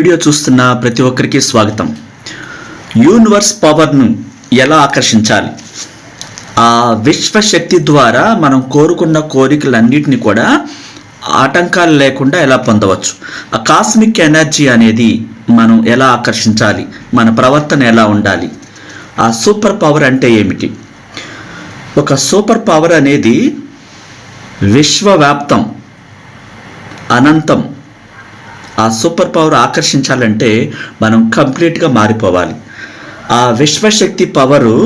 Video చూస్తున్న ప్రతి ఒక్కరికి స్వాగతం. యూనివర్స్ పవర్ను ఎలా ఆకర్షించాలి? ఆ విశ్వశక్తి ద్వారా మనం కోరుకున్న కోరికలన్నింటినీ కూడా ఆటంకాలు లేకుండా ఎలా పొందవచ్చు? ఆ కాస్మిక్ ఎనర్జీ అనేది మనం ఎలా ఆకర్షించాలి? మన ప్రవర్తన ఎలా ఉండాలి? ఆ సూపర్ పవర్ అంటే ఏమిటి? ఒక సూపర్ పవర్ అనేది విశ్వవ్యాప్తం అనంతం ఆ సూపర్ పవర్ ఆకర్షించాలంటే మనం కంప్లీట్గా మారిపోవాలి. ఆ విశ్వశక్తి పవరు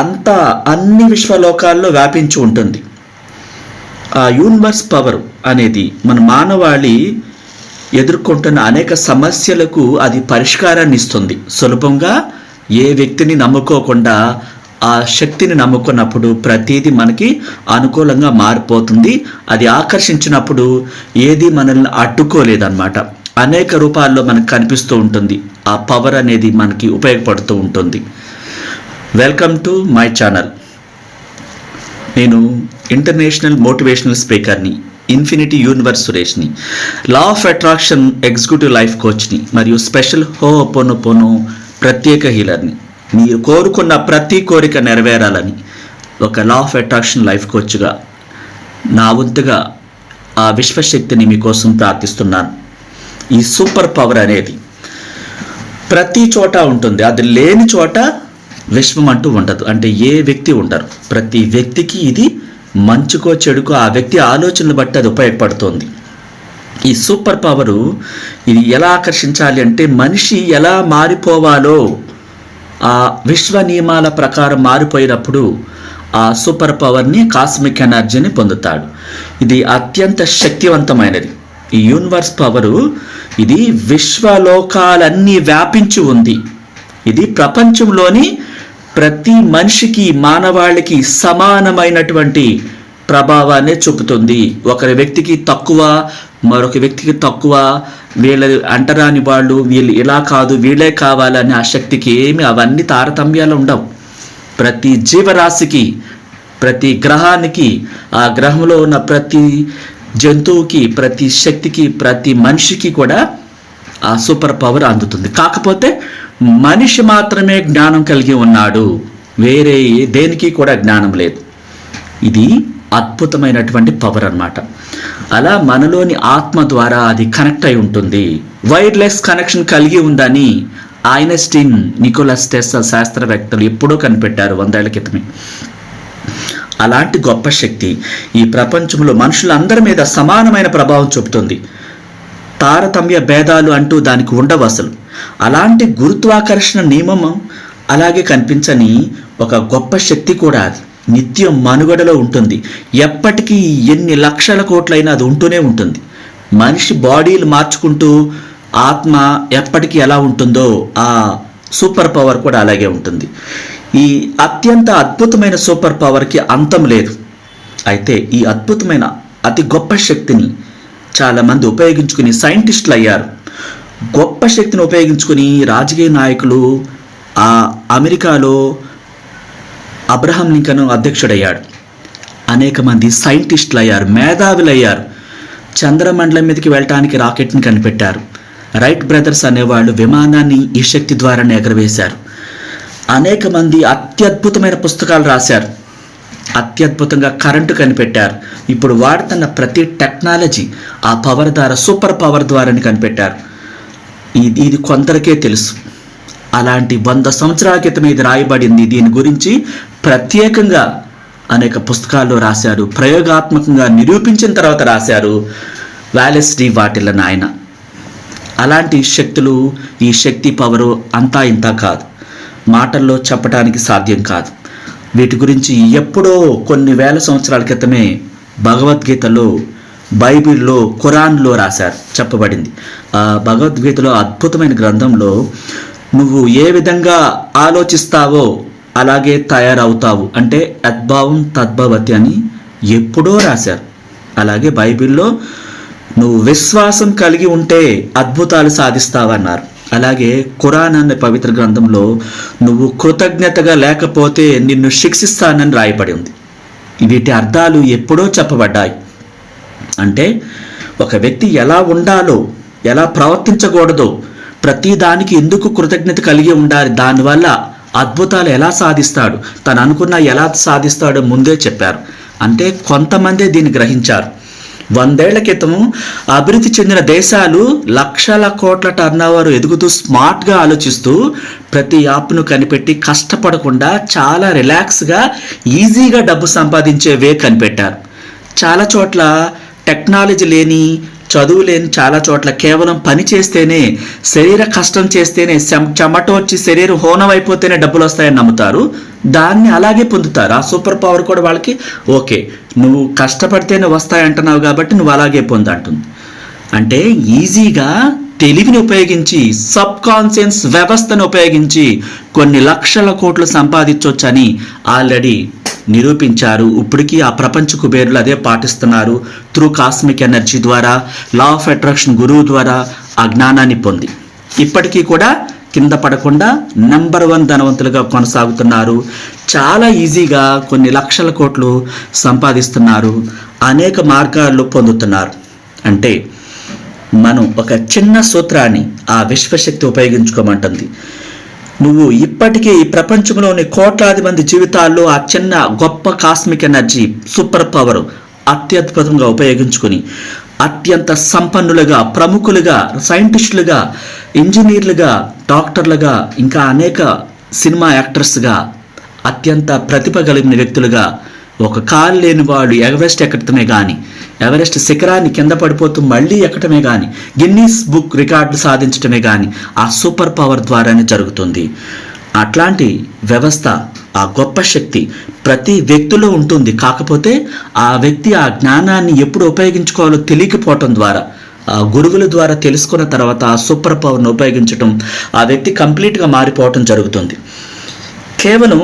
అంతా అన్ని విశ్వలోకాల్లో వ్యాపించి ఉంటుంది. ఆ యూనివర్స్ పవర్ అనేది మన మానవాళి ఎదుర్కొంటున్న అనేక సమస్యలకు అది పరిష్కారాన్ని ఇస్తుంది. సులభంగా ఏ వ్యక్తిని నమ్ముకోకుండా ఆ శక్తిని నమ్ముకున్నప్పుడు ప్రతిదీ మనకి అనుకూలంగా మారిపోతుంది. అది ఆకర్షించినప్పుడు ఏది మనల్ని అడ్డుకోలేదన్నమాట. అనేక రూపాల్లో మనకు కనిపిస్తూ ఉంటుంది. ఆ పవర్ అనేది మనకి ఉపయోగపడుతూ ఉంటుంది. వెల్కమ్ టు మై ఛానల్ నేను ఇంటర్నేషనల్ మోటివేషనల్ స్పీకర్ని infinity universe సురేష్ని law of attraction executive life కోచ్ని మరియు స్పెషల్ హో పోను ప్రత్యేక హీలర్ని మీరు కోరుకున్న ప్రతి కోరిక నెరవేరాలని ఒక లా ఆఫ్ అట్రాక్షన్ లైఫ్ కోచ్గా నా వంతుగా ఆ విశ్వశక్తిని మీకోసం ప్రార్థిస్తున్నాను. ఈ సూపర్ పవర్ అనేది ప్రతి చోట ఉంటుంది. అది లేని చోట విశ్వం అంటూ ఉండదు. అంటే ఏ వ్యక్తి ఉండరు. ప్రతి వ్యక్తికి ఇది మంచుకో చెడుకో ఆ వ్యక్తి ఆలోచనలు బట్టి అది ఉపయోగపడుతుంది. ఈ సూపర్ పవరు ఇది ఎలా ఆకర్షించాలి అంటే మనిషి ఎలా మారిపోవాలో ఆ విశ్వ నియమాల ప్రకారం మారిపోయినప్పుడు ఆ సూపర్ పవర్ని కాస్మిక్ ఎనర్జీని పొందుతాడు. ఇది అత్యంత శక్తివంతమైనది. ఈ యూనివర్స్ పవరు ఇది విశ్వలోకాలన్నీ వ్యాపించి ఉంది. ఇది ప్రపంచంలోని ప్రతి మనిషికి మానవాళికి సమానమైనటువంటి ప్రభావాన్ని చూపుతుంది. ఒకరి వ్యక్తికి తక్కువ మరొక వ్యక్తికి తక్కువ వీళ్ళ అంటరాని వాళ్ళు వీళ్ళు ఇలా కాదు వీళ్ళే కావాలని ఆ శక్తికి ఏమి అవన్నీ తారతమ్యాలు ఉండవు. ప్రతి జీవరాశికి ప్రతి గ్రహానికి ఆ గ్రహంలో ఉన్న ప్రతి జంతువుకి ప్రతి శక్తికి ప్రతి మనిషికి కూడా ఆ సూపర్ పవర్ అందుతుంది. కాకపోతే మనిషి మాత్రమే జ్ఞానం కలిగి ఉన్నాడు. వేరే దేనికి కూడా జ్ఞానం లేదు. ఇది అద్భుతమైనటువంటి పవర్ అన్నమాట. అలా మనలోని ఆత్మ ద్వారా అది కనెక్ట్ అయి ఉంటుంది. వైర్లెస్ కనెక్షన్ కలిగి ఉందని ఐనస్టీన్ నికోలస్ టెస్సా శాస్త్రవేత్తలు ఎప్పుడో కనిపెట్టారు వందేళ్ళ క్రితమే. అలాంటి గొప్ప శక్తి ఈ ప్రపంచంలో మనుషులందరి మీద సమానమైన ప్రభావం చూపుతుంది. తారతమ్య భేదాలు అంటూ దానికి ఉండవు అసలు. అలాంటి గురుత్వాకర్షణ నియమం అలాగే కనిపించని ఒక గొప్ప శక్తి కూడా అది. నిత్యం మనుగడలో ఉంటుంది. ఎప్పటికీ ఎన్ని లక్షల కోట్లైనా అది ఉంటూనే ఉంటుంది. మనిషి బాడీలు మార్చుకుంటూ ఆత్మ ఎప్పటికీ ఎలా ఉంటుందో ఆ సూపర్ పవర్ కూడా అలాగే ఉంటుంది. ఈ అత్యంత అద్భుతమైన సూపర్ పవర్కి అంతం లేదు. అయితే ఈ అద్భుతమైన అతి గొప్ప శక్తిని చాలామంది ఉపయోగించుకుని సైంటిస్టులు అయ్యారు గొప్ప శక్తిని ఉపయోగించుకుని రాజకీయ నాయకులు ఆ అమెరికాలో అబ్రహం లింకన్ అధ్యక్షుడయ్యాడు. అనేక మంది సైంటిస్టులు అయ్యారు మేధావులు అయ్యారు చంద్రమండలం మీదకి వెళ్ళటానికి రాకెట్ని కనిపెట్టారు. రైట్ బ్రదర్స్ అనేవాళ్ళు విమానాన్ని ఈ శక్తి ద్వారానే ఎగరవేశారు. అనేక మంది అత్యద్భుతమైన పుస్తకాలు రాశారు. అత్యద్భుతంగా కరెంటు కనిపెట్టారు. ఇప్పుడు వాడుతున్న ప్రతి టెక్నాలజీ ఆ పవర్ ద్వారా సూపర్ పవర్ ద్వారానే కనిపెట్టారు. ఇది ఇది కొందరికే తెలుసు. అలాంటి వంద సంవత్సరాల క్రితం ఇది రాయబడింది. దీని గురించి ప్రత్యేకంగా అనేక పుస్తకాల్లో రాశారు ప్రయోగాత్మకంగా నిరూపించిన తర్వాత రాశారు వ్యాలెస్ డి వాటిల్ల నాయన. అలాంటి శక్తులు ఈ శక్తి పవరు అంతా ఇంత కాదు. మాటల్లో చెప్పడానికి సాధ్యం కాదు. వీటి గురించి ఎప్పుడో కొన్ని వేల సంవత్సరాల క్రితమే భగవద్గీతలో బైబిల్లో ఖురాన్లో రాశారు చెప్పబడింది. ఆ భగవద్గీతలో అద్భుతమైన గ్రంథంలో నువ్వు ఏ విధంగా ఆలోచిస్తావో అలాగే తయారవుతావు. అంటే యద్భావం తద్భవతి అని ఎప్పుడో రాశారు. అలాగే బైబిల్లో నువ్వు విశ్వాసం కలిగి ఉంటే అద్భుతాలు సాధిస్తావన్నారు. అలాగే ఖురాన్ అనే పవిత్ర గ్రంథంలో నువ్వు కృతజ్ఞతగా లేకపోతే నిన్ను శిక్షిస్తానని రాయబడి ఉంది. వీటి అర్థాలు ఎప్పుడో చెప్పబడ్డాయి. అంటే ఒక వ్యక్తి ఎలా ఉండాలో ఎలా ప్రవర్తించకూడదో ప్రతి దానికి ఎందుకు కృతజ్ఞత కలిగి ఉండాలి దానివల్ల అద్భుతాలు ఎలా సాధిస్తాడు? తను అనుకున్న ఎలా సాధిస్తాడో ముందే చెప్పారు. అంటే కొంతమందే దీన్ని గ్రహించారు. వందేళ్ళ క్రితం అభివృద్ధి చెందిన దేశాలు లక్షల కోట్ల టర్నోవర్ ఎదుగుతూ స్మార్ట్గా ఆలోచిస్తూ ప్రతి యాప్ను కనిపెట్టి కష్టపడకుండా చాలా రిలాక్స్గా ఈజీగా డబ్బు సంపాదించే వే కనిపెట్టారు. చాలా చోట్ల టెక్నాలజీ లేని చదువు లేని చాలా చోట్ల కేవలం పని చేస్తేనే శరీర కష్టం చేస్తేనే చెమట వచ్చి శరీరం హోనం అయిపోతేనే డబ్బులు వస్తాయని నమ్ముతారు. దాన్ని అలాగే పొందుతారు? ఆ సూపర్ పవర్ కూడా వాళ్ళకి ఓకే. నువ్వు కష్టపడితేనే వస్తాయంటున్నావు కాబట్టి నువ్వు అలాగే పొందంటుంది. అంటే ఈజీగా తెలివిని ఉపయోగించి సబ్ కాన్షియన్స్ వ్యవస్థను ఉపయోగించి కొన్ని లక్షల కోట్లు సంపాదించవచ్చని ఆల్రెడీ నిరూపించారు. ఇప్పటికీ ఆ ప్రపంచ కుబేరులు అదే పాటిస్తున్నారు. త్రూ కాస్మిక్ ఎనర్జీ ద్వారా లా ఆఫ్ అట్రాక్షన్ గురువు ద్వారా ఆ జ్ఞానాన్ని పొంది. ఇప్పటికీ కూడా కింద పడకుండా నెంబర్ వన్ ధనవంతులుగా కొనసాగుతున్నారు. చాలా ఈజీగా కొన్ని లక్షల కోట్లు సంపాదిస్తున్నారు. అనేక మార్గాలు పొందుతున్నారు. అంటే మనం ఒక చిన్న సూత్రాన్ని ఆ విశ్వశక్తి ఉపయోగించుకోమంటుంది. నువ్వు ఇప్పటికీ ప్రపంచంలోని కోట్లాది మంది జీవితాల్లో ఆ చిన్న గొప్ప కాస్మిక్ ఎనర్జీ సూపర్ పవర్ అత్యద్భుతంగా ఉపయోగించుకుని అత్యంత సంపన్నులుగా ప్రముఖులుగా సైంటిస్టులుగా ఇంజనీర్లుగా డాక్టర్లుగా ఇంకా అనేక సినిమా యాక్టర్స్గా అత్యంత ప్రతిభ కలిగిన వ్యక్తులుగా ఒక కాలు లేని వాడు ఎవరెస్ట్ ఎక్కడమే కానీ ఎవరెస్ట్ శిఖరాన్ని కింద పడిపోతూ మళ్ళీ ఎక్కడమే కానీ గిన్నీస్ బుక్ రికార్డు సాధించటమే కానీ ఆ సూపర్ పవర్ ద్వారానే జరుగుతుంది. అట్లాంటి వ్యవస్థ ఆ గొప్ప శక్తి ప్రతి వ్యక్తిలో ఉంటుంది. కాకపోతే ఆ వ్యక్తి ఆ జ్ఞానాన్ని ఎప్పుడు ఉపయోగించుకోవాలో తెలియకపోవటం ద్వారా ఆ గురువుల ద్వారా తెలుసుకున్న తర్వాత ఆ సూపర్ పవర్ను ఉపయోగించటం ఆ వ్యక్తి కంప్లీట్గా మారిపోవటం జరుగుతుంది. కేవలం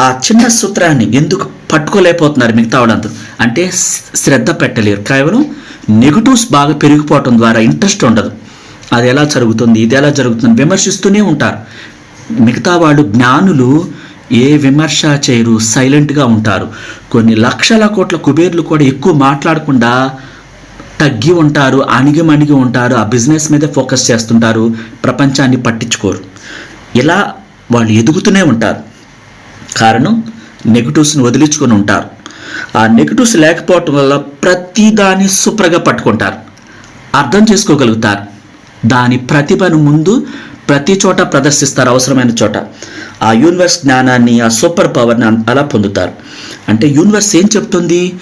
ఆ చిన్న సూత్రాన్ని ఎందుకు పట్టుకోలేకపోతున్నారు మిగతా వాళ్ళందరూ? అంటే శ్రద్ధ పెట్టలేరు. కేవలం నెగిటివ్స్ బాగా పెరిగిపోవటం ద్వారా ఇంట్రెస్ట్ ఉండదు. అది ఎలా జరుగుతుంది ఇది ఎలా జరుగుతుంది విమర్శిస్తూనే ఉంటారు. మిగతా వాళ్ళు జ్ఞానులు ఏ విమర్శ చేయరు సైలెంట్గా ఉంటారు. కొన్ని లక్షల కోట్ల కుబేర్లు కూడా ఎక్కువ మాట్లాడకుండా తగ్గి ఉంటారు అణిగి మణిగి ఉంటారు ఆ బిజినెస్ మీదే ఫోకస్ చేస్తుంటారు ప్రపంచాన్ని పట్టించుకోరు. ఇలా వాళ్ళు ఎదుగుతూనే ఉంటారు. కారణం నెగిటివ్స్ని వదిలించుకొని ఉంటారు. ఆ నెగిటివ్స్ లేకపోవటం వల్ల ప్రతిదాన్ని శుభ్రగా పట్టుకుంటారు. అర్థం చేసుకోగలుగుతారు. దాని ప్రతిభను ముందు ప్రతి చోట ప్రదర్శిస్తారు అవసరమైన చోట. ఆ యూనివర్స్ జ్ఞానాన్ని ఆ సూపర్ పవర్ని అలా పొందుతారు. అంటే యూనివర్స్ ఏం చెప్తుంది?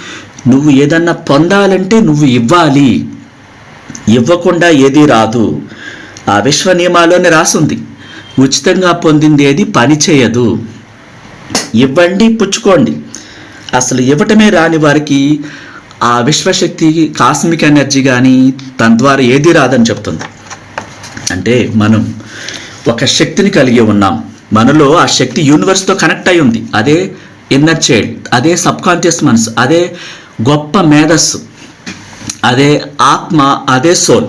నువ్వు ఏదన్నా పొందాలంటే నువ్వు ఇవ్వాలి. ఇవ్వకుండా ఏది రాదు. ఆ విశ్వ నియమాలోనే రాసుంది. ఉచితంగా పొందింది ఏది? పని చేయదు. ఇవ్వండి పుచ్చుకోండి. అసలు ఇవ్వటమే రాని వారికి ఆ విశ్వశక్తి కాస్మిక్ ఎనర్జీ కానీ తన ద్వారా ఏది రాదని చెప్తుంది. అంటే మనం ఒక శక్తిని కలిగి ఉన్నాం. మనలో ఆ శక్తి యూనివర్స్తో కనెక్ట్ అయి ఉంది. అదే ఇన్నర్ చైల్డ్ అదే సబ్ కాన్షియస్ మనసు అదే గొప్ప మేధస్సు అదే ఆత్మ అదే సోల్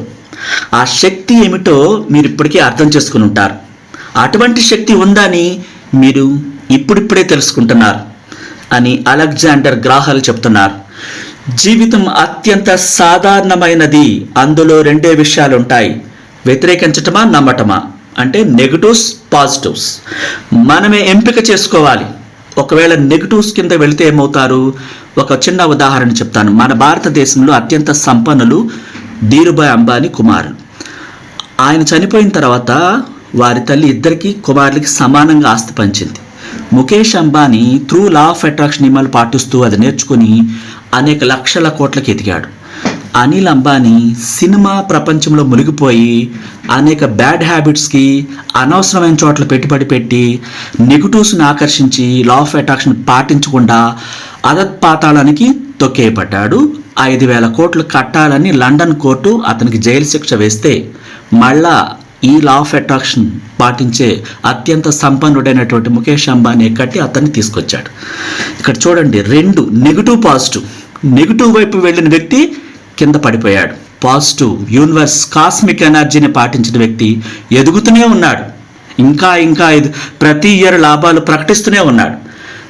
ఆ శక్తి ఏమిటో మీరు ఇప్పటికీ అర్థం చేసుకుని ఉంటారు. అటువంటి శక్తి ఉందని మీరు ఇప్పుడిప్పుడే తెలుసుకుంటున్నారు అని అలెగ్జాండర్ గ్రాహాలు చెప్తున్నారు. జీవితం అత్యంత సాధారణమైనది. అందులో రెండే విషయాలు ఉంటాయి. వ్యతిరేకించటమా నమ్మటమా? అంటే నెగటివ్స్ పాజిటివ్స్ మనమే ఎంపిక చేసుకోవాలి. ఒకవేళ నెగటివ్స్ కింద వెళితే ఏమవుతారు? ఒక చిన్న ఉదాహరణ చెప్తాను. మన భారతదేశంలో అత్యంత సంపన్నులు ధీరుభాయ్ అంబానీ కుమారులు. ఆయన చనిపోయిన తర్వాత వారి తల్లి ఇద్దరికి కుమారులకి సమానంగా ఆస్తి పంచింది. Mukesh Ambani through law of attraction నియమాలు పాటిస్తూ అది నేర్చుకుని అనేక లక్షల కోట్లకి ఎదిగాడు. అనిల్ అంబానీ సినిమా ప్రపంచంలో మునిగిపోయి అనేక బ్యాడ్ హ్యాబిట్స్కి అనవసరమైన చోట్ల పెట్టుబడి పెట్టి నెగిటివ్స్ని ఆకర్షించి లా ఆఫ్ అట్రాక్షన్ పాటించకుండా అదత్పాతాళానికి తొక్కేయబడ్డాడు. ఐదు వేల కోట్లు కట్టాలని లండన్ కోర్టు అతనికి జైలు శిక్ష వేస్తే మళ్ళా ఈ లా ఆఫ్ అట్రాక్షన్ పాటించే అత్యంత సంపన్నుడైనటువంటి ముఖేష్ అంబానీ కట్టి అతన్ని తీసుకొచ్చాడు. ఇక్కడ చూడండి రెండు నెగిటివ్ పాజిటివ్. నెగిటివ్ వైపు వెళ్ళిన వ్యక్తి కింద పడిపోయాడు. పాజిటివ్. యూనివర్స్ కాస్మిక్ ఎనర్జీని పాటించిన వ్యక్తి ఎదుగుతూనే ఉన్నాడు. ఇంకా ఇంకా ఇది ప్రతి ఇయర్ లాభాలు ప్రకటిస్తూనే ఉన్నాడు.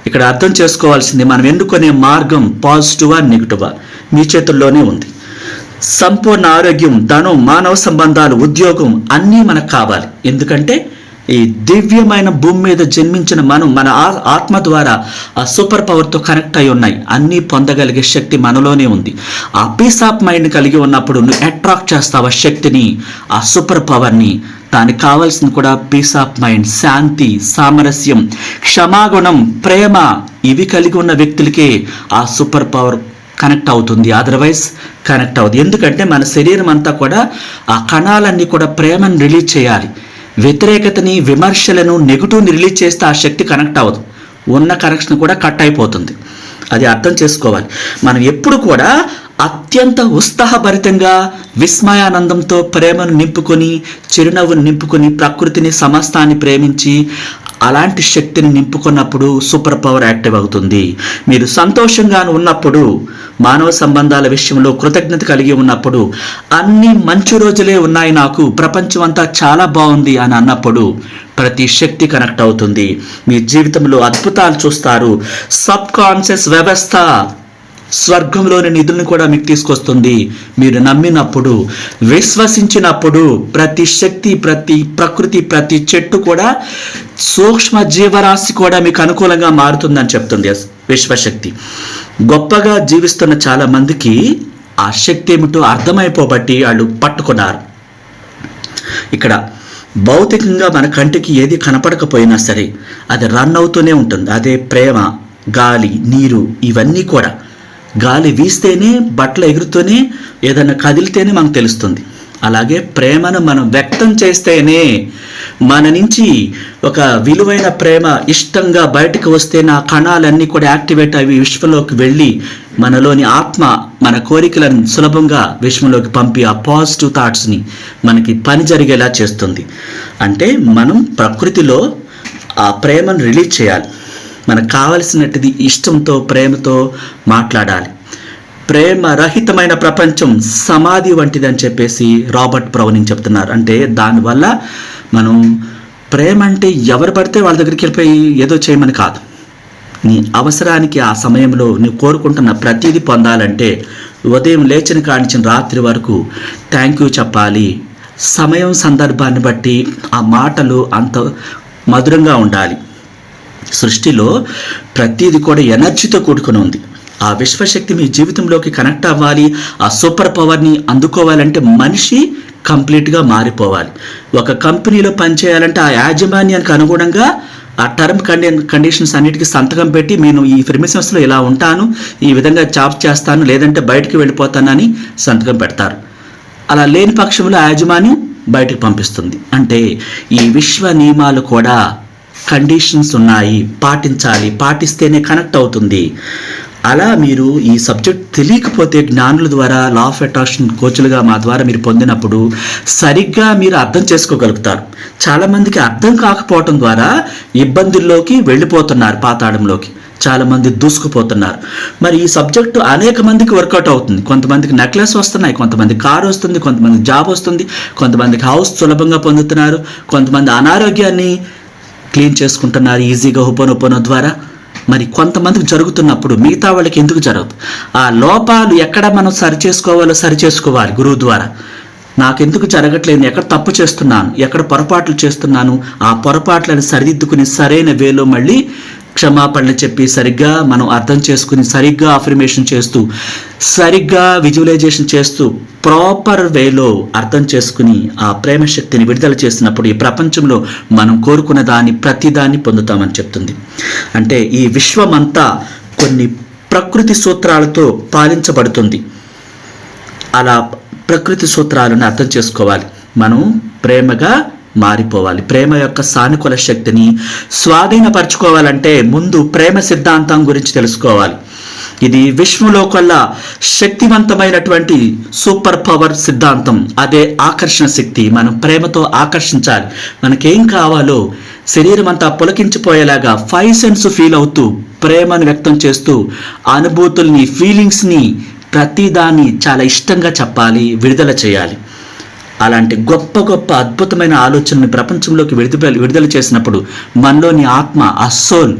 ఇక్కడ అర్థం చేసుకోవాల్సింది మనం ఎన్నుకునే మార్గం పాజిటివా నెగిటివా? మీ చేతుల్లోనే ఉంది. సంపూర్ణ ఆరోగ్యం ధనం మానవ సంబంధాలు ఉద్యోగం అన్నీ మనకు కావాలి. ఎందుకంటే ఈ దివ్యమైన భూమి మీద జన్మించిన మనం మన ఆ- ఆత్మ ద్వారా ఆ సూపర్ పవర్తో కనెక్ట్ అయి ఉన్నాయి. అన్నీ పొందగలిగే శక్తి మనలోనే ఉంది. ఆ పీస్ ఆఫ్ మైండ్ కలిగి ఉన్నప్పుడు నువ్వు అట్రాక్ట్ చేస్తావు ఆ శక్తిని ఆ సూపర్ పవర్ని. దానికి కావాల్సింది కూడా పీస్ ఆఫ్ మైండ్ శాంతి సామరస్యం క్షమాగుణం ప్రేమ. ఇవి కలిగి ఉన్న వ్యక్తులకే ఆ సూపర్ పవర్ కనెక్ట్ అవుతుంది. అదర్వైజ్ కనెక్ట్ అవుతుంది ఎందుకంటే మన శరీరం అంతా కూడా ఆ కణాలన్నీ కూడా ప్రేమను రిలీజ్ చేయాలి. వ్యతిరేకతని విమర్శలను నెగిటివ్ రిలీజ్ చేస్తే ఆ శక్తి కనెక్ట్ అవ్వదు. ఉన్న కనెక్షన్ కూడా కట్ అయిపోతుంది. అది అర్థం చేసుకోవాలి. మనం ఎప్పుడు కూడా అత్యంత ఉత్సాహభరితంగా విస్మయానందంతో ప్రేమను నింపుకొని చిరునవ్వును నింపుకొని ప్రకృతిని సమస్తాన్ని ప్రేమించి అలాంటి శక్తిని నింపుకున్నప్పుడు సూపర్ పవర్ యాక్టివ్ అవుతుంది. మీరు సంతోషంగా ఉన్నప్పుడు మానవ సంబంధాల విషయంలో కృతజ్ఞత కలిగి ఉన్నప్పుడు అన్ని మంచి రోజులే ఉన్నాయి నాకు ప్రపంచం అంతా చాలా బాగుంది అని అన్నప్పుడు ప్రతి శక్తి కనెక్ట్ అవుతుంది. మీ జీవితంలో అద్భుతాలు చూస్తారు. సబ్ కాన్షియస్ వ్యవస్థ స్వర్గంలోని నిధులను కూడా మీకు తీసుకొస్తుంది. మీరు నమ్మినప్పుడు విశ్వసించినప్పుడు ప్రతి శక్తి ప్రతి ప్రకృతి ప్రతి చెట్టు కూడా సూక్ష్మ జీవరాశి కూడా మీకు అనుకూలంగా మారుతుందని చెప్తుంది విశ్వశక్తి. గొప్పగా జీవిస్తున్న చాలా మందికి ఆ శక్తి ఏమిటో అర్థమైపోబట్టి వాళ్ళు పట్టుకున్నారు. ఇక్కడ భౌతికంగా మన కంటికి ఏది కనపడకపోయినా సరే అది రన్ అవుతూనే ఉంటుంది. అదే ప్రేమ గాలి నీరు ఇవన్నీ కూడా. గాలి వీస్తేనే బట్టలు ఎగురుతూనే ఏదైనా కదిలితేనే మనకు తెలుస్తుంది. అలాగే ప్రేమను మనం వ్యక్తం చేస్తేనే మన నుంచి ఒక విలువైన ప్రేమ ఇష్టంగా బయటకు వస్తే నా కణాలన్నీ కూడా యాక్టివేట్ అవి విశ్వంలోకి వెళ్ళి మనలోని ఆత్మ మన కోరికలను సులభంగా విశ్వంలోకి పంపి ఆ పాజిటివ్ థాట్స్ని మనకి పని జరిగేలా చేస్తుంది. అంటే మనం ప్రకృతిలో ఆ ప్రేమను రిలీజ్ చేయాలి. మనకు కావలసినట్టుది ఇష్టంతో ప్రేమతో మాట్లాడాలి. ప్రేమ రహితమైన ప్రపంచం సమాధి వంటిది అని చెప్పేసి రాబర్ట్ బ్రౌనింగ్ చెప్తున్నారు. అంటే దానివల్ల మనం ప్రేమ అంటే ఎవరు పడితే వాళ్ళ దగ్గరికి వెళ్ళిపోయి ఏదో చేయమని కాదు. నీ అవసరానికి ఆ సమయంలో నువ్వు కోరుకుంటున్న ప్రతిదీ పొందాలంటే ఉదయం లేచిన కానించిన రాత్రి వరకు థ్యాంక్ యూ చెప్పాలి. సమయం సందర్భాన్ని బట్టి ఆ మాటలు అంత మధురంగా ఉండాలి. సృష్టిలో ప్రతిదీ కూడా ఎనర్జీతో కూడుకుని ఉంది. ఆ విశ్వశక్తి మీ జీవితంలోకి కనెక్ట్ అవ్వాలి. ఆ సూపర్ పవర్ని అందుకోవాలంటే మనిషి కంప్లీట్గా మారిపోవాలి. ఒక కంపెనీలో పనిచేయాలంటే ఆ యాజమాన్యానికి అనుగుణంగా ఆ టర్మ్ కండి కండిషన్స్ అన్నిటికీ సంతకం పెట్టి నేను ఈ ప్రిమిసెస్లో ఇలా ఉంటాను ఈ విధంగా జాబ్ చేస్తాను లేదంటే బయటికి వెళ్ళిపోతానని సంతకం పెడతారు. అలా లేని పక్షంలో యాజమాన్యం బయటకు పంపిస్తుంది. అంటే ఈ విశ్వ నియమాలు కూడా కండిషన్స్ ఉన్నాయి. పాటించాలి. పాటిస్తేనే కనెక్ట్ అవుతుంది. అలా మీరు ఈ సబ్జెక్ట్ తెలియకపోతే జ్ఞానుల ద్వారా లా ఆఫ్ అట్రాక్షన్ కోచ్లుగా మా ద్వారా మీరు పొందినప్పుడు సరిగ్గా మీరు అర్థం చేసుకోగలుగుతారు. చాలామందికి అర్థం కాకపోవటం ద్వారా ఇబ్బందుల్లోకి వెళ్ళిపోతున్నారు పాతాళంలోకి. చాలామంది దూసుకుపోతున్నారు. మరి ఈ సబ్జెక్టు అనేక మందికి వర్కౌట్ అవుతుంది. కొంతమందికి నెక్లెస్ వస్తున్నాయి కొంతమంది కారు వస్తుంది కొంతమంది జాబ్ వస్తుంది కొంతమందికి హౌస్ సులభంగా పొందుతున్నారు కొంతమంది అనారోగ్యాన్ని క్లీన్ చేసుకుంటున్నారు ఈజీగా ఉపనొపనో ద్వారా. మరి కొంతమందికి జరుగుతున్నప్పుడు మిగతా వాళ్ళకి ఎందుకు జరగదు? ఆ లోపాలు ఎక్కడ మనం సరి చేసుకోవాలో సరి చేసుకోవాలి గురువు ద్వారా. నాకెందుకు జరగట్లేదు? ఎక్కడ తప్పు చేస్తున్నాను? ఎక్కడ పొరపాట్లు చేస్తున్నాను? ఆ పొరపాట్లను సరిదిద్దుకుని సరైన వేలో మళ్ళీ క్షమాపణలు చెప్పి సరిగ్గా మనం అర్థం చేసుకుని సరిగ్గా అఫర్మేషన్ చేస్తూ సరిగ్గా విజువలైజేషన్ చేస్తూ ప్రాపర్ వేలో అర్థం చేసుకుని ఆ ప్రేమ శక్తిని విడుదల చేసినప్పుడు ఈ ప్రపంచంలో మనం కోరుకున్న దాన్ని ప్రతిదాన్ని పొందుతామని చెప్తుంది. అంటే ఈ విశ్వమంతా కొన్ని ప్రకృతి సూత్రాలతో పాలించబడుతుంది. అలా ప్రకృతి సూత్రాలను అర్థం చేసుకోవాలి. మనం ప్రేమగా మారిపోవాలి. ప్రేమ యొక్క సానుకూల శక్తిని స్వాధీనపరచుకోవాలంటే ముందు ప్రేమ సిద్ధాంతం గురించి తెలుసుకోవాలి. ఇది విశ్వంలో కల్లా శక్తివంతమైనటువంటి సూపర్ పవర్ సిద్ధాంతం. అదే ఆకర్షణ శక్తి. మనం ప్రేమతో ఆకర్షించాలి. మనకేం కావాలో శరీరం అంతా పులకించిపోయేలాగా ఫైవ్ సెన్స్ ఫీల్ అవుతూ ప్రేమను వ్యక్తం చేస్తూ అనుభూతుల్ని ఫీలింగ్స్ని ప్రతిదాన్ని చాలా ఇష్టంగా చెప్పాలి విడుదల చేయాలి. అలాంటి గొప్ప గొప్ప అద్భుతమైన ఆలోచనని ప్రపంచంలోకి విడుదల విడుదల చేసినప్పుడు మనలోని ఆత్మ ఆ సోల్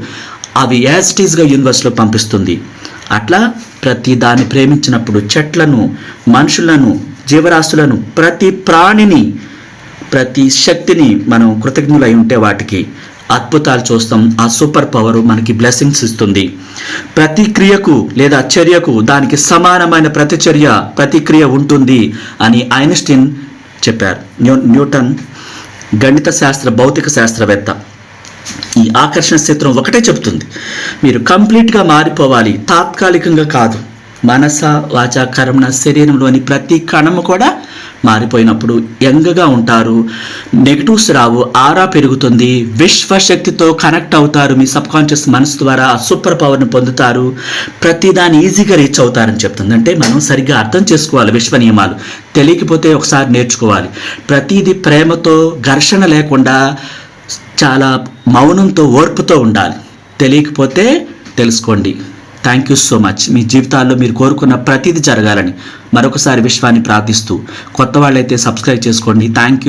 అవి యాజ్ ఇట్ యూనివర్స్లో పంపిస్తుంది. అట్లా ప్రతి దాన్ని ప్రేమించినప్పుడు చెట్లను మనుషులను జీవరాశులను ప్రతి ప్రాణిని ప్రతి శక్తిని మనం కృతజ్ఞులై ఉంటే వాటికి అద్భుతాలు చూస్తాం. ఆ సూపర్ పవర్ మనకి బ్లెస్సింగ్స్ ఇస్తుంది. ప్రతి క్రియకు లేదా చర్యకు దానికి సమానమైన ప్రతిచర్య ప్రతిక్రియ ఉంటుంది అని ఐన్స్టీన్ చెప్పారు. న్యూ న్యూటన్ గణిత శాస్త్ర భౌతిక శాస్త్రవేత్త. ఈ ఆకర్షణ సూత్రం ఒకటే చెప్తుంది మీరు కంప్లీట్గా మారిపోవాలి. తాత్కాలికంగా కాదు. మనస వాచ కర్మణ శరీరంలోని ప్రతి కణము కూడా మారిపోయినప్పుడు యంగ్గా ఉంటారు. నెగిటివ్స్ రావు ఆరా పెరుగుతుంది. విశ్వశక్తితో కనెక్ట్ అవుతారు మీ సబ్ కాన్షియస్ మనసు ద్వారా సూపర్ పవర్ని పొందుతారు. ప్రతిదాన్ని ఈజీగా రీచ్ అవుతారని చెప్తుంది. అంటే మనం సరిగ్గా అర్థం చేసుకోవాలి విశ్వ నియమాలు. తెలియకపోతే ఒకసారి నేర్చుకోవాలి. ప్రతిదీ ప్రేమతో ఘర్షణ లేకుండా చాలా మౌనంతో ఓర్పుతో ఉండాలి. తెలియకపోతే తెలుసుకోండి. థ్యాంక్ యూ సో మచ్ మీ జీవితాల్లో మీరు కోరుకున్న ప్రతిదీ జరగాలని మరొకసారి విశ్వాన్ని ప్రార్థిస్తూ కొత్త వాళ్ళైతే సబ్స్క్రైబ్ చేసుకోండి. Thank you